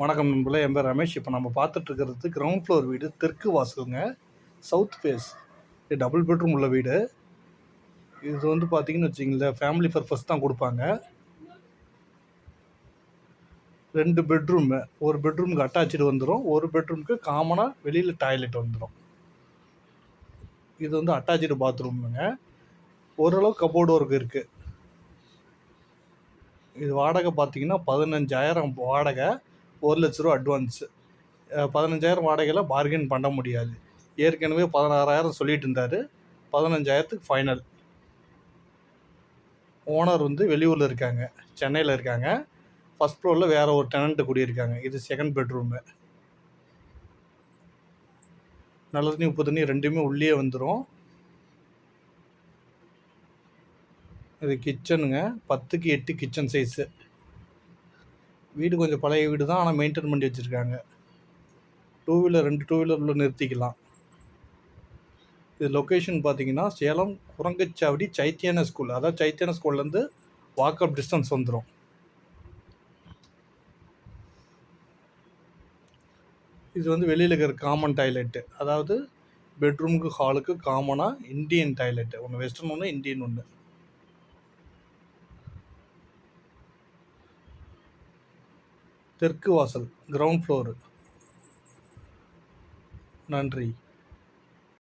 வணக்கம் நண்பர்களே என் பேர் ரமேஷ். இப்போ நம்ம பார்த்துட்டு இருக்கிறது கிரவுண்ட் ஃப்ளோர் வீடு தெற்கு வாசலுங்க. சவுத் ஃபேஸ் இது டபுள் பெட்ரூம் உள்ள வீடு. இது வந்து பார்த்தீங்கன்னு வச்சிங்களேன் ஃபேமிலி பர்பஸ் தான் கொடுப்பாங்க. ரெண்டு பெட்ரூமு ஒரு பெட்ரூமுக்கு அட்டாச்சு வந்துடும் ஒரு பெட்ரூமுக்கு காமனாக வெளியில் டாய்லெட் வந்துடும் இது வந்து அட்டாச்சு பாத்ரூமுங்க ஓரளவு கபோர்டு ஒர்க் இருக்குது இது வாடகை பார்த்தீங்கன்னா பதினஞ்சாயிரம் வாடகை. ஒரு லட்ச ரூபா அட்வான்ஸு பதினஞ்சாயிரம் வாடகையில் பார்கெயின் பண்ண முடியாது. ஏற்கனவே பதினாறாயிரம் சொல்லிட்டு இருந்தார். பதினஞ்சாயிரத்துக்கு ஃபைனல் ஓனர் வந்து வெளியூரில் இருக்காங்க. சென்னையில் இருக்காங்க. ஃபஸ்ட் ஃப்ளோரில் வேறு ஒரு டெனண்ட்டு குடியிருக்காங்க. இது செகண்ட் பெட்ரூமு நல்ல தண்ணி உப்பு தண்ணி ரெண்டுமே உள்ளே வந்துடும் இது கிச்சனுங்க பத்துக்கு எட்டு கிச்சன் சைஸு வீடு கொஞ்சம் பழைய வீடு தான் ஆனால் மெயின்டைன் பண்ணி வச்சுருக்காங்க. டூ வீலர் ரெண்டு டூ வீலர் உள்ள நிறுத்திக்கலாம். இது லொக்கேஷன் பார்த்தீங்கன்னா சேலம் குரங்கச்சாவடி சைத்தியான ஸ்கூல் அதாவது சைத்தியான ஸ்கூல்லேருந்து வாக்கப் டிஸ்டன்ஸ் வந்துடும் இது வந்து வெளியில் இருக்கிற காமன் டாய்லெட்டு அதாவது பெட்ரூமுக்கு ஹாலுக்கு காமனாக இந்தியன் டாய்லெட்டு ஒன்று வெஸ்டர்ன் ஒன்று இந்தியன் ஒன்று தெற்கு வாசல் கிரவுண்ட் ஃப்ளோரு நன்றி.